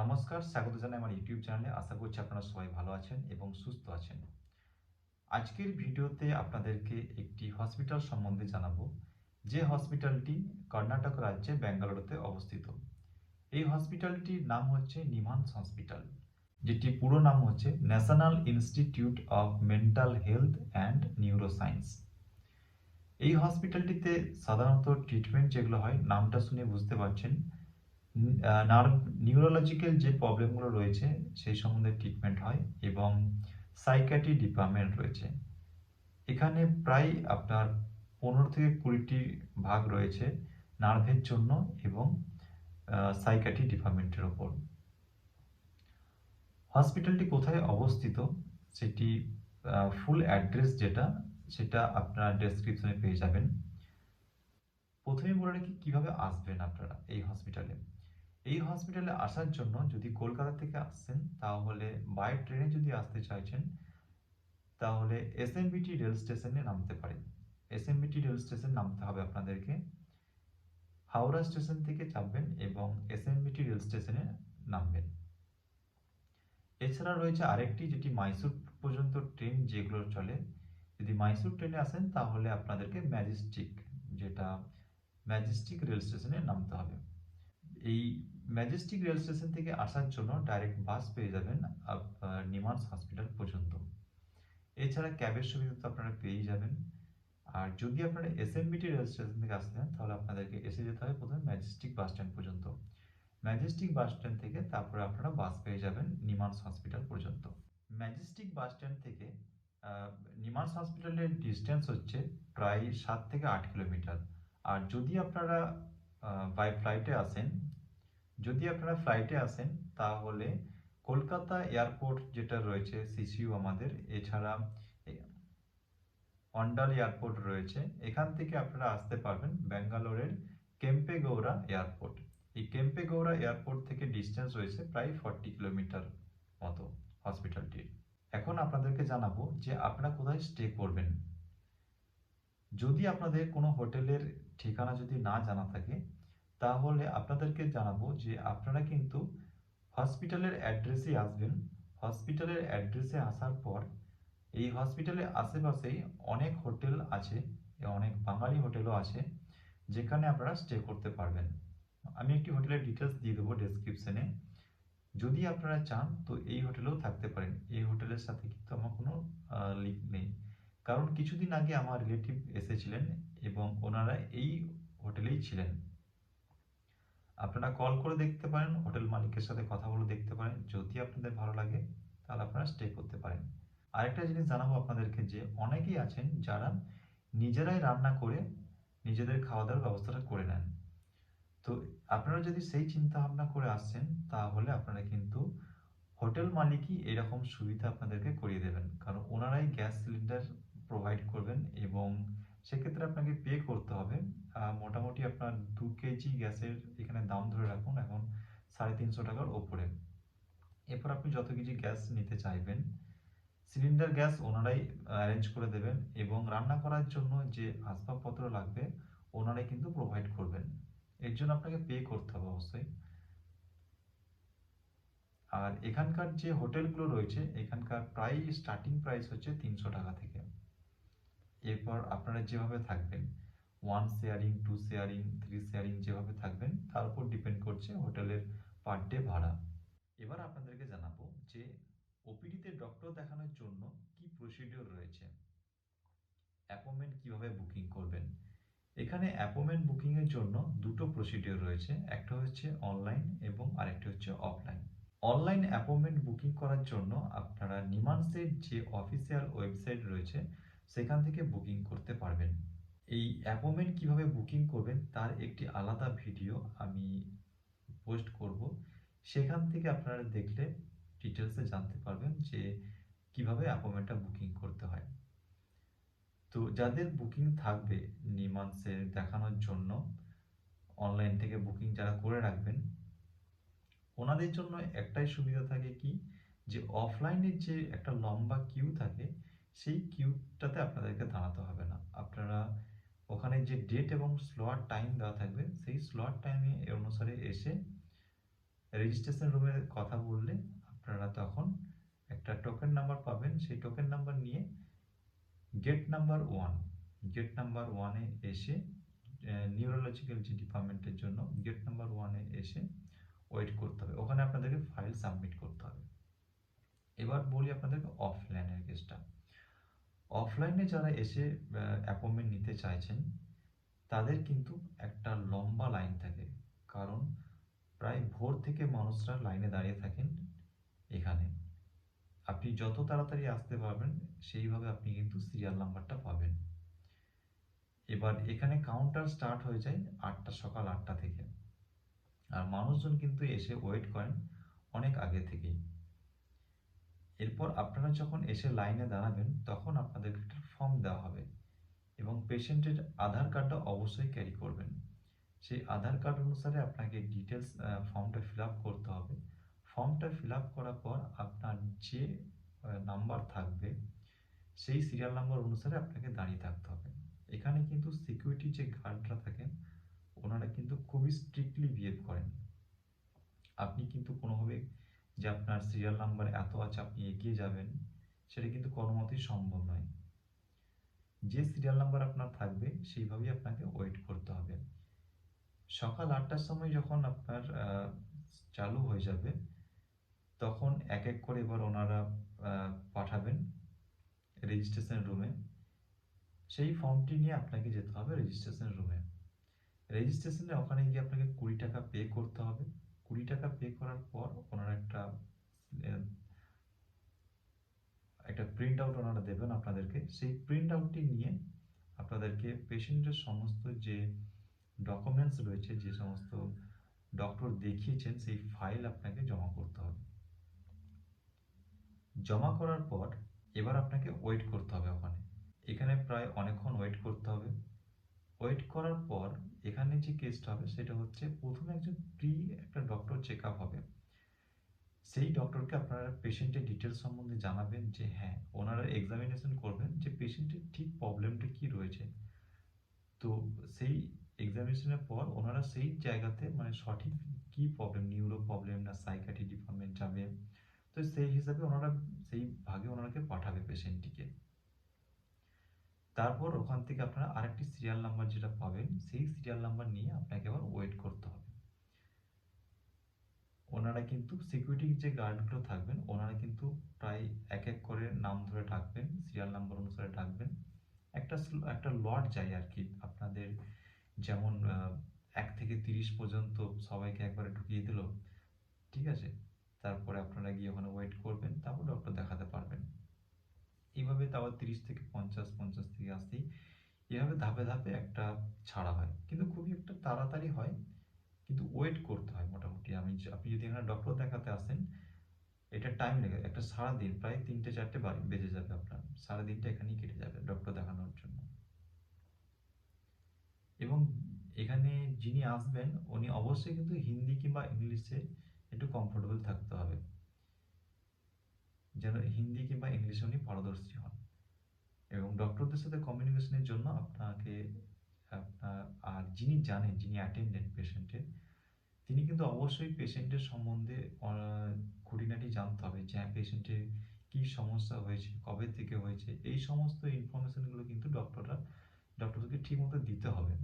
নমস্কার, স্বাগত জানাই আমার ইউটিউব চ্যানেলে। আশা করছি আপনারা সবাই ভালো আছেন এবং সুস্থ আছেন। আজকের ভিডিওতে আপনাদেরকে একটি হসপিটাল সম্বন্ধে জানাব। যে হসপিটালটি কর্ণাটক রাজ্যে ব্যাঙ্গালোরতে অবস্থিত। এই হসপিটালটির নাম হচ্ছে নিমান্স হসপিটাল, যেটি পুরো নাম হচ্ছে national institute of mental health and neuroscience. এই হসপিটালটিতে সাধারণত ট্রিটমেন্ট যেগুলো হয়, নামটা শুনে বুঝতে পারছেন। নিউরোলজিক্যাল যে প্রবলেমগুলো রয়েছে, সেই সম্বন্ধে ট্রিটমেন্ট হয় এবং সাইকাট্রি ডিপার্টমেন্ট রয়েছে। এখানে প্রায় আপনার পনেরো থেকে কুড়িটি ভাগ রয়েছে নার্ভের জন্য এবং সাইকাট্রি ডিপার্টমেন্টের ওপর। হসপিটালটি কোথায় অবস্থিত? সেটি ফুল অ্যাড্রেস যেটা, সেটা আপনারা ডেসক্রিপশনে পেয়ে যাবেন। প্রথমে বলে রাখি কীভাবে আসবেন আপনারা এই হসপিটালে এই হসপিটালে আসার জন্য যদি কলকাতা থেকে আসছেন তাহলে বাই ট্রেনে যদি আসতে চাইছেন, তাহলে এস এসএমবিটি রেল স্টেশনে নামতে পারেন। এস এসএমবিটি রেল স্টেশন নামতে হবে আপনাদেরকে। হাওড়া স্টেশন থেকে চাপবেন এবং এস এসএমবিটি রেল স্টেশনে নামবেন। এছাড়া রয়েছে আরেকটি, যেটি মাইসুর পর্যন্ত ট্রেন যেগুলো চলে, যদি মাইসুর ট্রেনে আসেন, তাহলে আপনাদেরকে ম্যাজেস্টিক যেটা ম্যাজেস্টিক রেল স্টেশনে নামতে হবে। এই ম্যাজেস্টিক রেল স্টেশন থেকে আসার জন্য ডাইরেক্ট বাস পেয়ে যাবেন নিমান্স হসপিটাল পর্যন্ত। এছাড়া ক্যাবের সুবিধা তো আপনারা পেয়েই যাবেন। আর যদি আপনারা এসএমবিটি রেল স্টেশন থেকে আসতেন তাহলে আপনাদেরকে এসে যেতে হবে প্রথমে ম্যাজেস্টিক বাস স্ট্যান্ড পর্যন্ত। ম্যাজেস্টিক বাস স্ট্যান্ড থেকে তারপরে আপনারা বাস পেয়ে যাবেন নিমান্স হসপিটাল পর্যন্ত। ম্যাজেস্টিক বাস স্ট্যান্ড থেকে নিমান্স হসপিটালের ডিস্টেন্স হচ্ছে প্রায় সাত থেকে আট কিলোমিটার। আর যদি আপনারা বাই ফ্লাইটে আসেন যদি আপনারা ফ্লাইটে আসেন, তাহলে কলকাতা এয়ারপোর্ট যেটা রয়েছে সিসিউ আমাদের, এছাড়া অন্ডাল এয়ারপোর্ট রয়েছে, এখান থেকে আপনারা আসতে পারবেন ব্যাঙ্গালোরের কেম্পেগৌড়া এয়ারপোর্ট এই কেম্পেগৌড়া এয়ারপোর্ট থেকে ডিস্টেন্স রয়েছে প্রায় ফর্টি কিলোমিটার মতো হসপিটালটির এখন আপনাদেরকে জানাব যে আপনারা কোথায় স্টে করবেন। যদি আপনাদের কোনো হোটেলের ঠিকানা যদি না জানা থাকে তাহলে আপনাদেরকে জানাব যে আপনারা কিন্তু হসপিটালের অ্যাড্রেসে আসবেন। হসপিটালের অ্যাড্রেসে আসার পর এই হসপিটালের আশেপাশেই অনেক হোটেল আছে, অনেক বাঙালি হোটেলও আছে, যেখানে আপনারা স্টে করতে পারবেন। আমি একটি হোটেলের ডিটেলস দিয়ে দেবো ডেসক্রিপশনে যদি আপনারা চান, তো এই হোটেলেও থাকতে পারেন। এই হোটেলের সাথে কিন্তু আমার কোনো লিঙ্ক নেই। কারণ কিছুদিন আগে আমার রিলেটিভ এসেছিলেন এবং ওনারা এই হোটেলেই ছিলেন। আপনারা কল করে দেখতে পারেন হোটেল মালিকের সাথে কথা বলে দেখতে পারেন। যদি আপনাদের ভালো লাগে, তাহলে আপনারা স্টে করতে পারেন। আরেকটা জিনিস জানাব আপনাদেরকে যে, অনেকেই আছেন যারা নিজেরাই রান্না করে নিজেদের খাওয়া দাওয়ার ব্যবস্থাটা করে নেন। তো আপনারা যদি সেই চিন্তা ভাবনা করে আসছেন, তাহলে আপনারা কিন্তু হোটেল মালিকই এরকম সুবিধা আপনাদেরকে করিয়ে দেবেন। কারণ ওনারাই গ্যাস সিলিন্ডার প্রোভাইড করবেন এবং সেক্ষেত্রে আপনাকে পে করতে হবে। মোটামুটি আপনার দু কেজি গ্যাসের এখানে দাম ধরে রাখুন, এখন সাড়ে তিনশো টাকার ওপরে। এরপর আপনি যত কেজি গ্যাস নিতে চাইবেন সিলিন্ডার গ্যাস ওনারাই অ্যারেঞ্জ করে দেবেন এবং রান্না করার জন্য যে আসবাবপত্র লাগবে, ওনারাই কিন্তু প্রোভাইড করবেন। এর জন্য আপনাকে পে করতে হবে অবশ্যই। আর এখানকার যে হোটেলগুলো রয়েছে, এখানকার প্রাইস স্টার্টিং প্রাইস হচ্ছে তিনশো টাকা থেকে। এরপর আপনারা যেভাবে থাকবেন one sharing two sharing three sharing যেভাবে থাকবেন, তার উপর ডিপেন্ড করছে হোটেলের পার ডে ভাড়া। এবার আপনাদেরকে জানাব যে ওপিডিতে ডক্টর দেখানোর জন্য কি প্রসিডিওর রয়েছে। অ্যাপয়েন্টমেন্ট কীভাবে বুকিং করবেন। এখানে অ্যাপয়েন্টমেন্ট বুকিংয়ের জন্য দুটো প্রসিডিওর রয়েছে, একটা হচ্ছে অনলাইন এবং আরেকটা হচ্ছে অফলাইন অনলাইন অ্যাপয়েন্টমেন্ট বুকিং করার জন্য আপনারা নিমান্সের যে অফিসিয়াল ওয়েবসাইট রয়েছে সেখান থেকে বুকিং করতে পারবেন। এই অ্যাপয়েন্টমেন্ট কীভাবে বুকিং করবেন তার একটি আলাদা ভিডিও আমি পোস্ট করব। সেখান থেকে আপনারা দেখলে ডিটেলসে জানতে পারবেন যে কীভাবে অ্যাপয়েন্টমেন্টটা বুকিং করতে হয়। তো যাদের বুকিং থাকবে নিমান্সে দেখানোর জন্য অনলাইন থেকে বুকিং যারা করে রাখবেন, ওনাদের জন্য একটাই সুবিধা থাকে কি? যে অফলাইনের যে একটা লম্বা কিউ থাকে সেই কিউটাতে আপনাদেরকে দাঁড়াতে হবে না। আপনারা ওখানে যে ডেট এবং স্লট টাইম দেওয়া থাকবে, সেই স্লট টাইমে অনুসারে এসে রেজিস্ট্রেশন রুমে কথা বললে আপনারা তখন একটা টোকেন নাম্বার পাবেন। সেই টোকেন নাম্বার নিয়ে gate number one gate number ওয়ানে এসে নিউরোলজিক্যাল যে ডিপার্টমেন্টের জন্য গেট নাম্বার ওয়ানে এসে ওয়েট করতে হবে। ওখানে আপনাদেরকে ফাইল সাবমিট করতে হবে। এবার বলি আপনাদেরকে অফলাইনের কেসটা অফলাইনে যারা এসে অ্যাপয়েন্টমেন্ট নিতে চাইছেন, তাদের কিন্তু একটা লম্বা লাইন থাকে। কারণ প্রায় ভোর থেকে মানুষরা লাইনে দাঁড়িয়ে থাকেন এখানে। আপনি যত তাড়াতাড়ি আসতে পারবেন, সেইভাবে আপনি কিন্তু সিরিয়াল নাম্বারটা পাবেন। এবার এখানে কাউন্টার স্টার্ট হয়ে যায় আটটা সকাল আটটা থেকে। আর মানুষজন কিন্তু এসে ওয়েট করেন অনেক আগে থেকেই। এরপর আপনারা যখন এসে লাইনে দাঁড়াবেন, তখন আপনাদেরকে একটা ফর্ম দেওয়া হবে এবং পেশেন্টের আধার কার্ডটা অবশ্যই ক্যারি করবেন। সেই আধার কার্ড অনুসারে আপনাকে ডিটেলস ফর্মটা ফিল করতে হবে। ফর্মটা ফিল করার পর আপনার যে নাম্বার থাকবে, সেই সিরিয়াল নাম্বার অনুসারে আপনাকে দাঁড়িয়ে থাকতে হবে। এখানে কিন্তু সিকিউরিটি যে গার্ডরা থাকেন, ওনারা কিন্তু খুবই স্ট্রিক্টলি বিহেভ করেন। আপনি কিন্তু কোনোভাবে যে আপনার সিরিয়াল নাম্বার এত আছে, আপনি এগিয়ে যাবেন, সেটা কিন্তু কোনো মতেই সম্ভব নয়। যে সিরিয়াল নাম্বার আপনার থাকবে, সেইভাবেই আপনাকে ওয়েট করতে হবে। সকাল আটটার সময় যখন আপনার চালু হয়ে যাবে, তখন এক এক করে এবার ওনারা পাঠাবেন রেজিস্ট্রেশন রুমে সেই ফর্মটি নিয়ে আপনাকে যেতে হবে রেজিস্ট্রেশন রুমে রেজিস্ট্রেশনে ওখানে গিয়ে আপনাকে কুড়ি টাকা পে করতে হবে। কুড়ি টাকা পে করার পর ওনারা একটা একটা প্রিন্ট আউট ওনারা দেবেন আপনাদেরকে। সেই প্রিন্ট আউটটি নিয়ে আপনাদেরকে পেশেন্টের সমস্ত যে ডকুমেন্টস রয়েছে, যে সমস্ত ডক্টর দেখিয়েছেন, সেই ফাইল আপনাকে জমা করতে হবে। জমা করার পর এবার আপনাকে ওয়েট করতে হবে ওখানে। এখানে প্রায় অনেকক্ষণ ওয়েট করতে হবে। ওয়েট করার পর এখানে যে কেসটা হবে সেটা হচ্ছে প্রথমে একজন প্রি একটা ডক্টর চেক আপ হবে। সেই ডক্টরকে আপনারা পেশেন্টের ডিটেলস সম্বন্ধে জানাবেন যে হ্যাঁ ওনারা এক্সামিনেশন করবেন যে পেশেন্টের ঠিক প্রবলেমটা কি রয়েছে। তো সেই এক্সামিনেশনের পর ওনারা সেই জায়গাতে মানে সঠিক কি প্রবলেম নিউরো প্রবলেম না সাইকাটি ডিপার্টমেন্ট যাবে, তো সেই হিসাবে ওনারা সেই ভাগে ওনারাকে পাঠাবে পেশেন্টটিকে তারপর ওখান থেকে আপনারা আরেকটি সিরিয়াল নাম্বার যেটা পাবেন, সেই সিরিয়াল নাম্বার নিয়ে আপনাকে আবার ওয়েট করতে হবে। ওনারা কিন্তু সিকিউরিটি যে গার্ডগুলো থাকবেন, ওনারা কিন্তু প্রায় এক এক করে নাম ধরে ডাকবেন সিরিয়াল নাম্বার অনুসারে ডাকবেন। একটা একটা লট যায় আর কি আপনাদের যেমন এক থেকে তিরিশ পর্যন্ত সবাইকে একবারে ঢুকিয়ে দিল, ঠিক আছে? তারপরে আপনারা গিয়ে ওখানে ওয়েট করবেন, তারপর ডক্টর দেখাতে পারবেন। এইভাবে তারপর তিরিশ থেকে পঞ্চাশ পঞ্চাশ থেকে আশি, এভাবে ধাপে ধাপে একটা ছাড়া হয়। কিন্তু খুবই একটা তাড়াতাড়ি হয়, কিন্তু ওয়েট করতে হয় মোটামুটি। আমি আপনি যদি এখানে ডক্টর দেখাতে আসেন, এটা টাইম লেগে একটা সারাদিন প্রায় তিনটে, চারটে বাড়ি বেজে যাবে আপনার। সারাদিনটা এখানেই কেটে যাবে ডক্টর দেখানোর জন্য। এবং এখানে যিনি আসবেন, উনি অবশ্যই কিন্তু হিন্দি কিংবা ইংলিশে একটু কমফোর্টেবল থাকতে হবে। যেন হিন্দি কিংবা ইংলিশে উনি পারদর্শী হন। এবং ডক্টরদের সাথে কমিউনিকেশনের জন্য আপনাকে, আপনার, আর যিনি জানেন, যিনি অ্যাটেন্ডেন্ট পেশেন্টের তিনি কিন্তু অবশ্যই পেশেন্টের সম্বন্ধে খুঁটিনাটি জানতে হবে যে হ্যাঁ পেশেন্টের কী সমস্যা হয়েছে, কবে থেকে হয়েছে, এই সমস্ত ইনফরমেশনগুলো কিন্তু ডক্টররা ডক্টরকে ঠিকমতো দিতে হবে।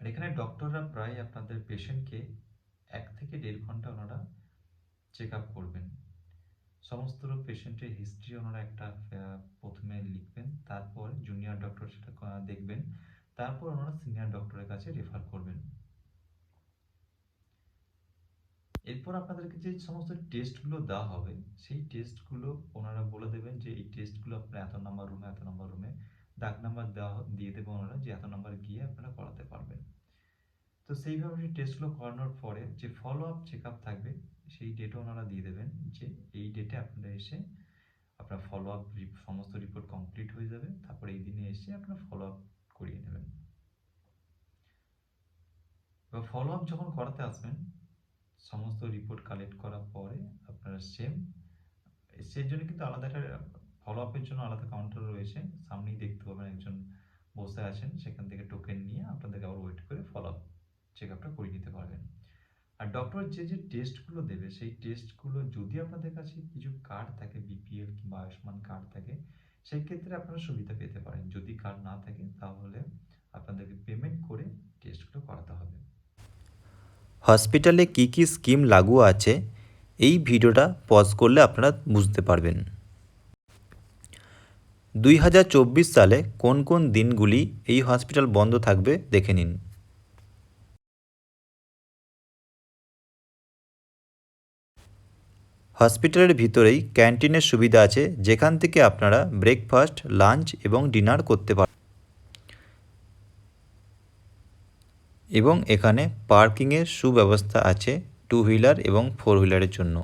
আর এখানে ডক্টররা প্রায় আপনাদের পেশেন্টকে এক থেকে দেড় ঘণ্টা ওনারা চেক আপ করবেন। সমস্ত পেশেন্টের হিস্ট্রি ওনারা একটা প্রথমে লিখবেন, তারপর জুনিয়র ডক্টর সেটা দেখবেন, তারপর ওনারা সিনিয়র ডক্টরের কাছে রেফার করবেন। এরপর আপনাদেরকে যে সমস্ত টেস্টগুলো দেওয়া হবে, সেই টেস্টগুলো ওনারা বলে দেবেন যে এই টেস্টগুলো আপনার এত নাম্বার রুমে এত নাম্বার রুমে ডাক নাম্বার দেওয়া দিয়ে দেবে ওনারা যে এত নাম্বার গিয়ে আপনারা করাতে পারবেন। তো সেইভাবে সেই টেস্টগুলো করানোর পরে যে ফলো আপ চেক আপ থাকবে সেই ডেটও ওনারা দিয়ে দেবেন যে এই ডেটে আপনারা এসে আপনার ফলো আপ সমস্ত রিপোর্ট কমপ্লিট হয়ে যাবে। তারপরে এই দিনে এসে আপনার ফলো আপ করিয়ে নেবেন। এবার ফলো আপ যখন করাতে আসবেন, সমস্ত রিপোর্ট কালেক্ট করার পরে আপনারা সেম সেই জন্য কিন্তু আলাদা একটা ফলো আপের জন্য আলাদা কাউন্টার রয়েছে। সামনেই দেখতে পাবেন একজন বসে আছেন। সেখান থেকে টোকেন নিয়ে আপনাদেরকে আবার ওয়েট করে ফলো আপ চেক আপটা করে নিতে পারবেন। আর ডক্টর যে যে টেস্টগুলো দেবে, সেই টেস্টগুলো যদি আপনাদের কাছে কিছু কার্ড থাকে বিপিএল কিংবা আয়ুষ্মান কার্ড থাকে, সেই ক্ষেত্রে আপনারা সুবিধা পেতে পারেন। যদি কার্ড না থাকে, তাহলে আপনাদেরকে পেমেন্ট করে টেস্টগুলো করাতে হবে। হসপিটালে কী কী স্কিম লাগু আছে, এই ভিডিওটা পজ করলে আপনারা বুঝতে পারবেন। দুই হাজার চব্বিশ সালে কোন কোন দিনগুলি এই হসপিটাল বন্ধ থাকবে, দেখে নিন। হসপিটালের ভিতরেই ক্যান্টিনের সুবিধা আছে, যেখান থেকে আপনারা ব্রেকফাস্ট, লাঞ্চ এবং ডিনার করতে পারেন এবং এখানে পার্কিংয়ের সুব্যবস্থা আছে টু হুইলার এবং ফোর হুইলারের জন্য।